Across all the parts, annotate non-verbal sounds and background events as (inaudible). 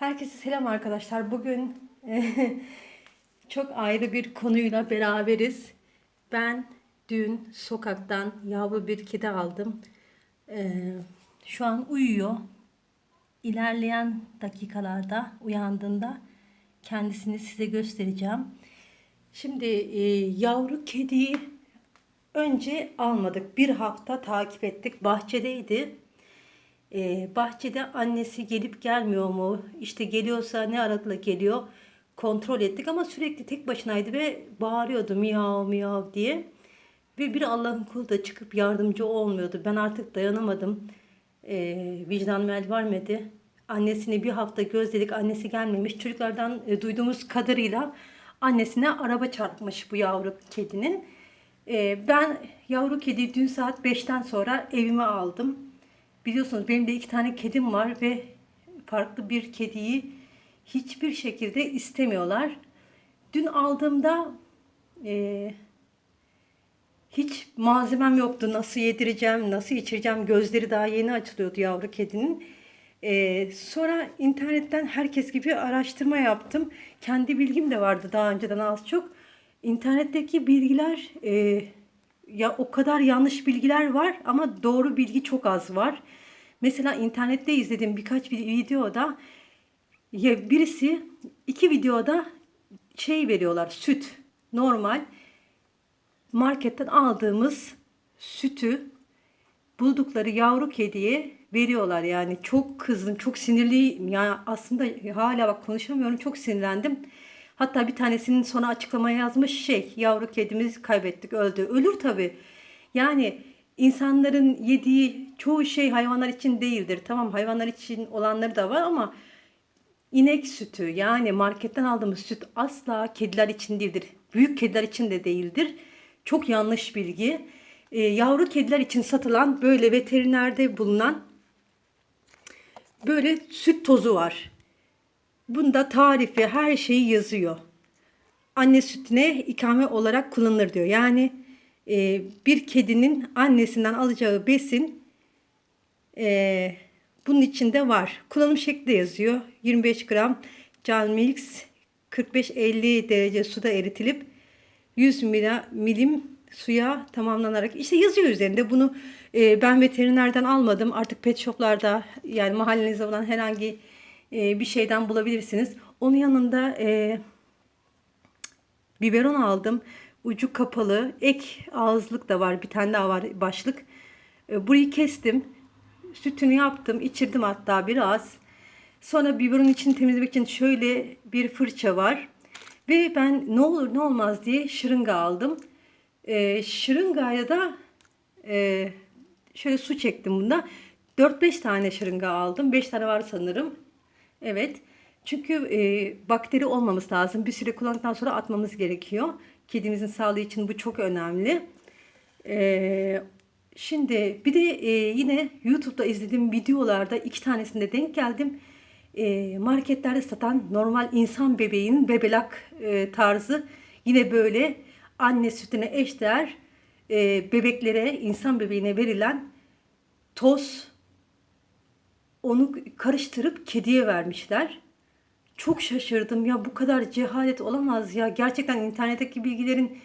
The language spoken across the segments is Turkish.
Herkese selam arkadaşlar. Bugün (laughs) çok ayrı bir konuyla beraberiz. Ben dün sokaktan yavru bir kedi aldım. Ee, şu an uyuyor. İlerleyen dakikalarda uyandığında kendisini size göstereceğim. Şimdi e, yavru kediyi önce almadık. Bir hafta takip ettik. Bahçedeydi. Ee, bahçede annesi gelip gelmiyor mu? İşte geliyorsa ne aralıkla geliyor? Kontrol ettik ama sürekli tek başınaydı ve bağırıyordu miyav miyav diye. Ve bir Allah'ın kulu da çıkıp yardımcı olmuyordu. Ben artık dayanamadım. Ee, vicdanım el vermedi. Annesini bir hafta gözledik. Annesi gelmemiş. Çocuklardan e, duyduğumuz kadarıyla annesine araba çarpmış bu yavru kedinin. Ee, ben yavru kediyi dün saat 5'ten sonra evime aldım. Biliyorsunuz benim de iki tane kedim var ve farklı bir kediyi hiçbir şekilde istemiyorlar. Dün aldığımda e, hiç malzemem yoktu. Nasıl yedireceğim, nasıl içireceğim. Gözleri daha yeni açılıyordu yavru kedinin. E, sonra internetten herkes gibi araştırma yaptım. Kendi bilgim de vardı daha önceden az çok. İnternetteki bilgiler e, ya o kadar yanlış bilgiler var ama doğru bilgi çok az var. Mesela internette izlediğim birkaç bir videoda ya birisi iki videoda şey veriyorlar süt normal. Marketten aldığımız sütü buldukları yavru kediye veriyorlar. Yani çok kızdım çok sinirliyim. Yani aslında hala bak konuşamıyorum çok sinirlendim hatta bir tanesinin sonra açıklamaya yazmış şey yavru kedimiz kaybettik öldü. Ölür tabi yani insanların yediği çoğu şey hayvanlar için değildir. Tamam hayvanlar için olanları da var ama inek sütü yani marketten aldığımız süt asla kediler için değildir. Büyük kediler için de değildir. Çok yanlış bilgi. Ee, yavru kediler için satılan böyle veterinerde bulunan böyle süt tozu var. Bunda tarifi her şeyi yazıyor. Anne sütüne ikame olarak kullanılır diyor. Yani e, bir kedinin annesinden alacağı besin e, bunun içinde var. Kullanım şekli de yazıyor. 25 gram Can Milks 45-50 derece suda eritilip 100 mila- milim suya tamamlanarak işte yazıyor üzerinde bunu e, ben veterinerden almadım artık pet shoplarda yani mahallenizde olan herhangi e, bir şeyden bulabilirsiniz. Onun yanında e, biberon aldım ucu kapalı ek ağızlık da var bir tane daha var başlık. E, burayı kestim sütünü yaptım içirdim hatta biraz. Sonra biberon için temizlemek için şöyle bir fırça var. Ve ben ne olur ne olmaz diye şırınga aldım. E, şırıngayla da e, şöyle su çektim bunda. 4-5 tane şırınga aldım. 5 tane var sanırım. Evet. Çünkü e, bakteri olmaması lazım. Bir süre kullandıktan sonra atmamız gerekiyor. Kedimizin sağlığı için bu çok önemli. E, şimdi bir de e, yine YouTube'da izlediğim videolarda iki tanesinde denk geldim. E, marketlerde satan normal insan bebeğinin bebelak e, tarzı yine böyle anne sütüne eşdeğer e, bebeklere, insan bebeğine verilen toz onu karıştırıp kediye vermişler. Çok şaşırdım ya bu kadar cehalet olamaz ya. Gerçekten internetteki bilgilerin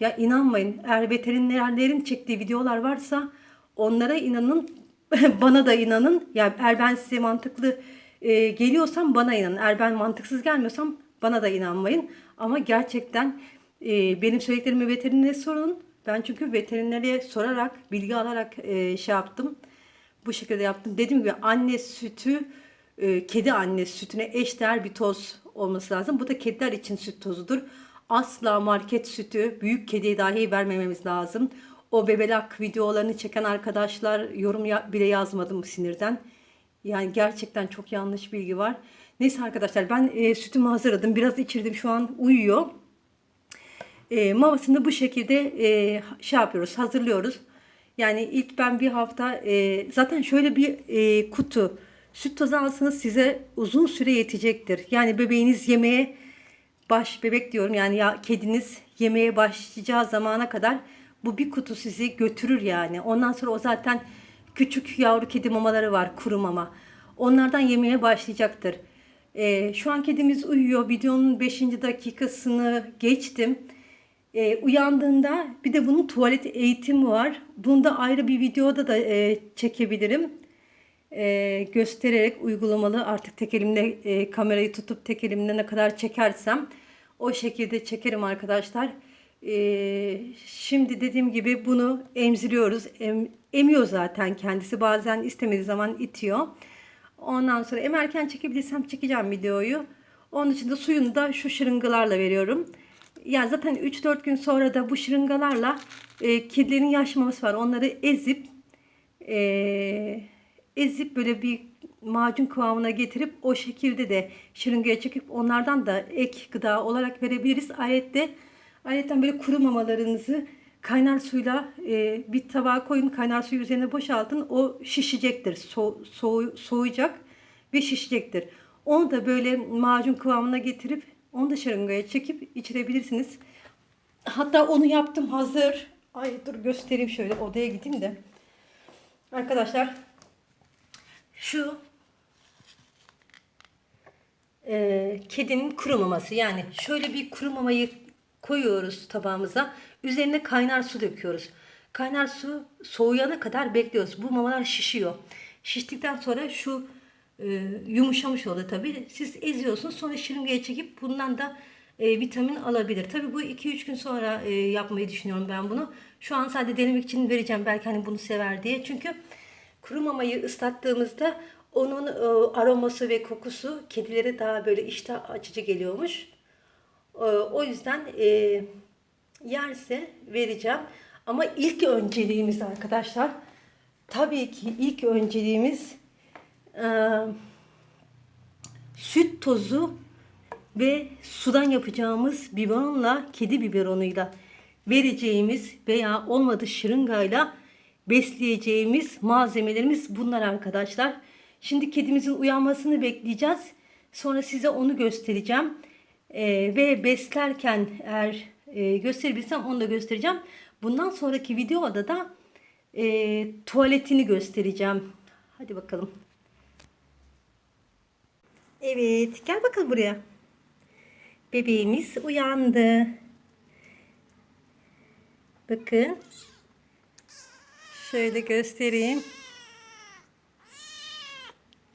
ya inanmayın. Eğer veterinerlerin çektiği videolar varsa onlara inanın. (laughs) bana da inanın. Ya eğer ben size mantıklı e, geliyorsam bana inanın. Eğer ben mantıksız gelmiyorsam bana da inanmayın. Ama gerçekten e, benim söylediklerimi veterinere sorun. Ben çünkü veterinere sorarak, bilgi alarak e, şey yaptım. Bu şekilde yaptım. Dediğim gibi anne sütü, e, kedi anne sütüne eşdeğer bir toz olması lazım. Bu da kediler için süt tozudur. Asla market sütü büyük kediye dahi vermememiz lazım. O bebelak videolarını çeken arkadaşlar yorum ya- bile yazmadım sinirden. Yani gerçekten çok yanlış bilgi var. Neyse arkadaşlar ben e, sütümü hazırladım. Biraz içirdim şu an uyuyor. E, mamasını bu şekilde e, şey yapıyoruz, hazırlıyoruz. Yani ilk ben bir hafta e, zaten şöyle bir e, kutu süt tozu alsanız size uzun süre yetecektir. Yani bebeğiniz yemeye baş bebek diyorum yani ya kediniz yemeye başlayacağı zamana kadar bu bir kutu sizi götürür yani. Ondan sonra o zaten küçük yavru kedi mamaları var kuru mama. Onlardan yemeye başlayacaktır. Ee, şu an kedimiz uyuyor. Videonun 5. dakikasını geçtim. Ee, uyandığında bir de bunun tuvalet eğitimi var. Bunu da ayrı bir videoda da e, çekebilirim. Ee, göstererek uygulamalı artık tek elimle e, kamerayı tutup tek elimle ne kadar çekersem o şekilde çekerim arkadaşlar. Ee, şimdi dediğim gibi bunu emziriyoruz. Em, emiyor zaten kendisi. Bazen istemediği zaman itiyor. Ondan sonra emerken çekebilirsem çekeceğim videoyu. Onun için de suyunu da şu şırıngalarla veriyorum. Ya zaten 3-4 gün sonra da bu şırıngalarla e, kedilerin yaş maması var. Onları ezip e, ezip böyle bir macun kıvamına getirip o şekilde de şırıngaya çekip onlardan da ek gıda olarak verebiliriz. Ayette ayetten böyle kuru mamalarınızı kaynar suyla e, bir tabağa koyun. Kaynar suyu üzerine boşaltın. O şişecektir. So, soğu- soğuyacak ve şişecektir. Onu da böyle macun kıvamına getirip onu da şırıngaya çekip içirebilirsiniz. Hatta onu yaptım hazır. Ay dur göstereyim şöyle odaya gideyim de. Arkadaşlar şu e, kedinin kuru maması yani şöyle bir kuru mamayı koyuyoruz tabağımıza üzerine kaynar su döküyoruz kaynar su soğuyana kadar bekliyoruz bu mamalar şişiyor şiştikten sonra şu e, yumuşamış oluyor tabi siz eziyorsunuz sonra şırıngaya çekip bundan da e, vitamin alabilir tabi bu 2-3 gün sonra e, yapmayı düşünüyorum ben bunu şu an sadece denemek için vereceğim belki hani bunu sever diye çünkü Kuru mamayı ıslattığımızda onun e, aroması ve kokusu kedilere daha böyle iştah açıcı geliyormuş. E, o yüzden e, yerse vereceğim. Ama ilk önceliğimiz arkadaşlar tabii ki ilk önceliğimiz e, süt tozu ve sudan yapacağımız biberonla kedi biberonuyla vereceğimiz veya olmadı şırıngayla besleyeceğimiz malzemelerimiz bunlar arkadaşlar. Şimdi kedimizin uyanmasını bekleyeceğiz. Sonra size onu göstereceğim. Ee, ve beslerken eğer e, gösterebilirsem onu da göstereceğim. Bundan sonraki videoda da e, tuvaletini göstereceğim. Hadi bakalım. Evet gel bakalım buraya. Bebeğimiz uyandı. Bakın. Şöyle göstereyim.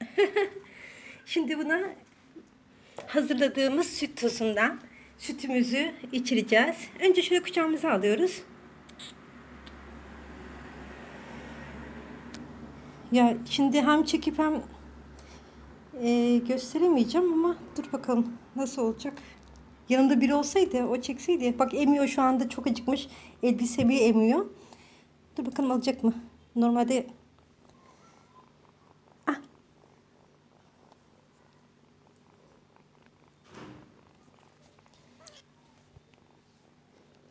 (laughs) Şimdi buna hazırladığımız süt tozundan sütümüzü içireceğiz. Önce şöyle kucağımıza alıyoruz. Ya şimdi hem çekip hem e, gösteremeyeceğim ama dur bakalım nasıl olacak. Yanımda biri olsaydı o çekseydi. Bak emiyor şu anda çok acıkmış. Elbisemi emiyor. Dur bakalım alacak mı? Normalde ah.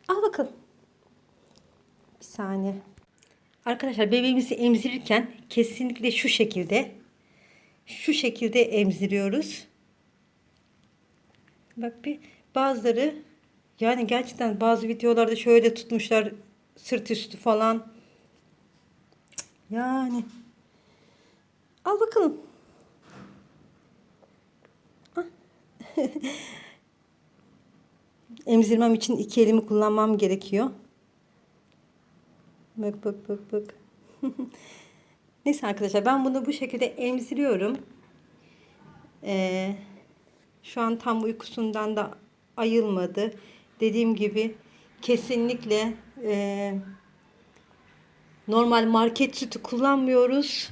Al bakalım. Bir saniye. Arkadaşlar bebeğimizi emzirirken kesinlikle şu şekilde şu şekilde emziriyoruz. Bak bir bazıları yani gerçekten bazı videolarda şöyle tutmuşlar sırt üstü falan. Yani al bakalım. Ah. (laughs) Emzirmem için iki elimi kullanmam gerekiyor. Bak bak bak bak. (laughs) Neyse arkadaşlar ben bunu bu şekilde emziriyorum. Ee, şu an tam uykusundan da ayılmadı. Dediğim gibi kesinlikle e, normal market sütü kullanmıyoruz.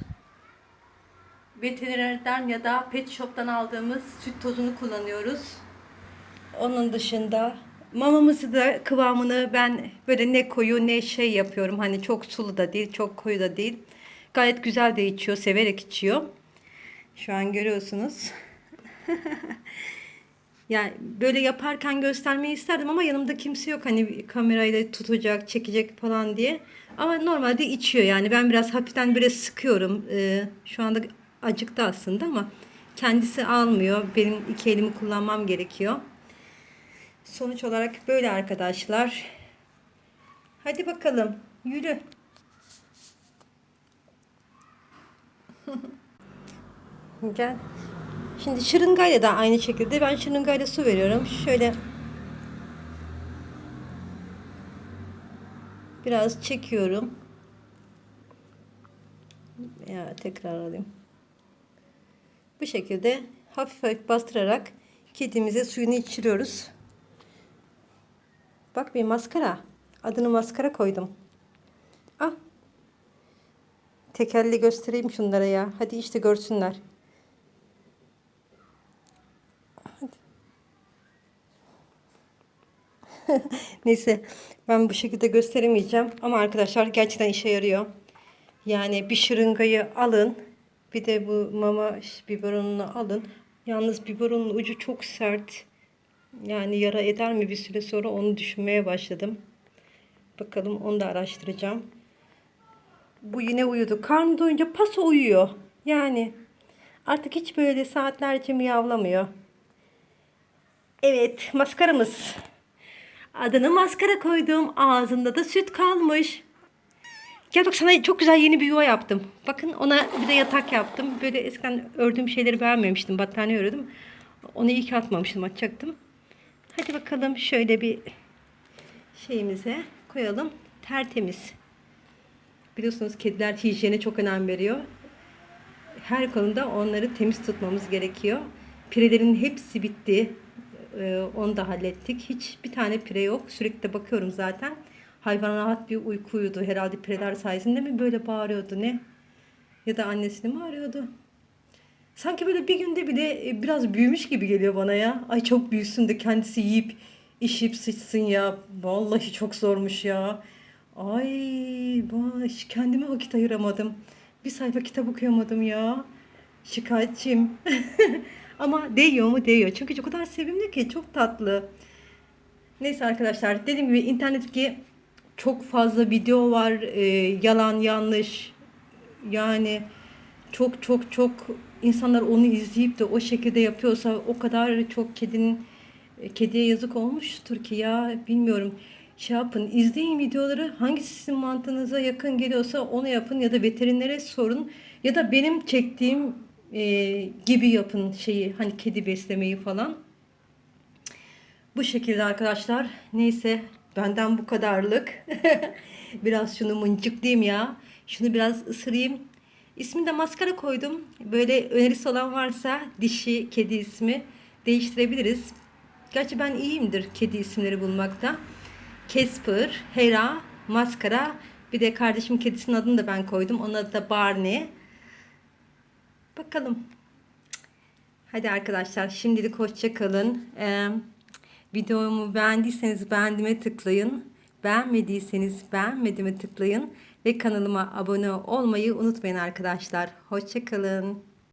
Veterinerden ya da pet shop'tan aldığımız süt tozunu kullanıyoruz. Onun dışında mamamızı da kıvamını ben böyle ne koyu ne şey yapıyorum. Hani çok sulu da değil, çok koyu da değil. Gayet güzel de içiyor, severek içiyor. Şu an görüyorsunuz. (laughs) Yani böyle yaparken göstermeyi isterdim ama yanımda kimse yok hani kamerayla tutacak, çekecek falan diye. Ama normalde içiyor yani ben biraz hafiften böyle sıkıyorum. Ee, şu anda acıktı aslında ama kendisi almıyor. Benim iki elimi kullanmam gerekiyor. Sonuç olarak böyle arkadaşlar. Hadi bakalım yürü. (laughs) Gel. Şimdi şırıngayla da aynı şekilde ben şırıngayla su veriyorum. Şöyle biraz çekiyorum. Ya tekrar alayım. Bu şekilde hafif hafif bastırarak kedimize suyunu içiriyoruz. Bak bir maskara. Adını maskara koydum. Ah. Tekerli göstereyim şunlara ya. Hadi işte görsünler. (laughs) Neyse ben bu şekilde gösteremeyeceğim ama arkadaşlar gerçekten işe yarıyor. Yani bir şırıngayı alın bir de bu mama biberonunu alın. Yalnız biberonun ucu çok sert. Yani yara eder mi bir süre sonra onu düşünmeye başladım. Bakalım onu da araştıracağım. Bu yine uyudu. Karnı doyunca paso uyuyor. Yani artık hiç böyle saatlerce miyavlamıyor. Evet maskaramız. Adını maskara koydum. Ağzında da süt kalmış. Gel bak sana çok güzel yeni bir yuva yaptım. Bakın ona bir de yatak yaptım. Böyle eskiden ördüğüm şeyleri beğenmemiştim. Battaniye örüyordum. Onu ki atmamıştım. Atacaktım. Hadi bakalım şöyle bir şeyimize koyalım. Tertemiz. Biliyorsunuz kediler hijyene çok önem veriyor. Her konuda onları temiz tutmamız gerekiyor. Pirelerin hepsi bitti. Ee, onu da hallettik. Hiç bir tane pire yok. Sürekli de bakıyorum zaten. Hayvan rahat bir uyku uyudu. Herhalde pireler sayesinde mi böyle bağırıyordu ne? Ya da annesini mi arıyordu? Sanki böyle bir günde bile e, biraz büyümüş gibi geliyor bana ya. Ay çok büyüsün de kendisi yiyip işip sıçsın ya. Vallahi çok zormuş ya. Ay baş kendime vakit ayıramadım. Bir sayfa kitap okuyamadım ya. Şikayetçiyim. (laughs) Ama değiyor mu değiyor. Çünkü o kadar sevimli ki çok tatlı. Neyse arkadaşlar dediğim gibi internetteki çok fazla video var. e, yalan yanlış. Yani çok çok çok insanlar onu izleyip de o şekilde yapıyorsa o kadar çok kedinin kediye yazık olmuştur ki ya bilmiyorum. Şey yapın izleyin videoları hangisi sizin mantığınıza yakın geliyorsa onu yapın ya da veterinere sorun ya da benim çektiğim e, gibi yapın şeyi hani kedi beslemeyi falan. Bu şekilde arkadaşlar. Neyse benden bu kadarlık. (laughs) biraz şunu mıncıklayayım ya. Şunu biraz ısırayım. İsmini de maskara koydum. Böyle önerisi olan varsa dişi kedi ismi değiştirebiliriz. Gerçi ben iyiyimdir kedi isimleri bulmakta. Casper, Hera, Maskara. Bir de kardeşim kedisinin adını da ben koydum. Onun adı da Barney. Bakalım. Hadi arkadaşlar şimdilik hoşça kalın. Ee, videomu beğendiyseniz beğendime tıklayın. Beğenmediyseniz beğenmedime tıklayın. Ve kanalıma abone olmayı unutmayın arkadaşlar. Hoşça kalın.